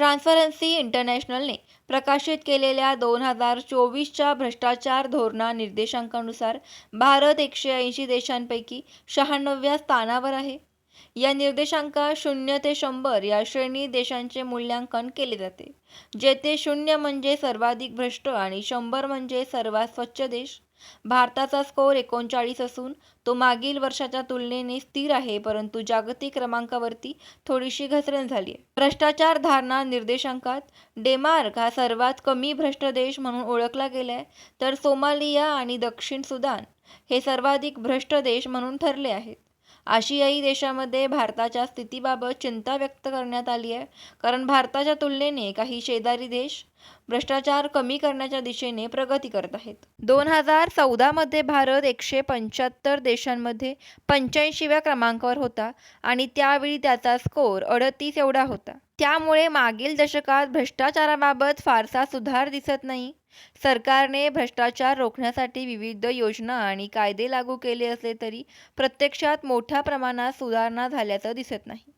Transparency इंटरनॅशनलने प्रकाशित केलेल्या दोन हजार चोवीसच्या भ्रष्टाचार धोरणा निर्देशांकानुसार भारत एकशे ऐंशी देशांपैकी शहाण्णव्या स्थानावर आहे. या निर्देशांकात शून्य ते शंभर या श्रेणी देशांचे मूल्यांकन केले जाते जेथे शून्य म्हणजे सर्वाधिक भ्रष्ट आणि शंभर म्हणजे सर्वात स्वच्छ देश. भारताचा स्कोअर एकोणचाळीस असून तो मागील वर्षाच्या तुलनेने स्थिर आहे परंतु जागतिक क्रमांकावरती थोडीशी घसरण झाली आहे. भ्रष्टाचार धारणा निर्देशांकात डेन्मार्क हा सर्वात कमी भ्रष्ट देश म्हणून ओळखला गेलाय तर सोमालिया आणि दक्षिण सुदान हे सर्वाधिक भ्रष्ट देश म्हणून ठरले आहेत. आशियाई देशामध्ये भारताच्या स्थितीबाबत चिंता व्यक्त करण्यात आली आहे. कारण भारताच्या तुलनेने काही शेजारी देश भ्रष्टाचार कमी करण्याच्या दिशेने प्रगती करत आहेत. दोन हजार चौदामध्ये भारत एकशे पंच्याहत्तर देशांमध्ये पंच्याऐंशीव्या क्रमांकावर होता आणि त्यावेळी त्याचा स्कोअर अडतीस एवढा होता. त्यामुळे मागील दशकात भ्रष्टाचाराबाबत फारसा सुधार दिसत नाही. सरकारने भ्रष्टाचार रोखण्यासाठी विविध योजना आणि कायदे लागू केले असले तरी प्रत्यक्षात मोठ्या प्रमाणात सुधारणा झाल्याचं दिसत नाही.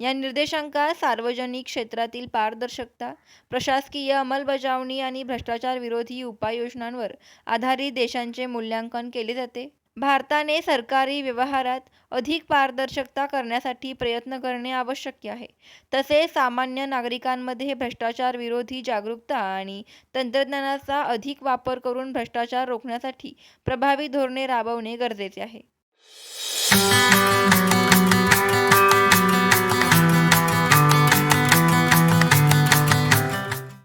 या निर्देशांकात सार्वजनिक क्षेत्रातील पारदर्शकता प्रशासकीय अंमलबजावणी आणि भ्रष्टाचार विरोधी उपाययोजनांवर आधारित देशांचे मूल्यांकन केले जाते. भारताने सरकारी व्यवहारात अधिक पारदर्शकता करण्यासाठी प्रयत्न करणे आवश्यक आहे. तसेच सामान्य नागरिकांमध्ये भ्रष्टाचार विरोधी जागरूकता आणि तंत्रज्ञानाचा अधिक वापर करून भ्रष्टाचार रोखण्यासाठी प्रभावी धोरणे राबवणे गरजेचे आहे.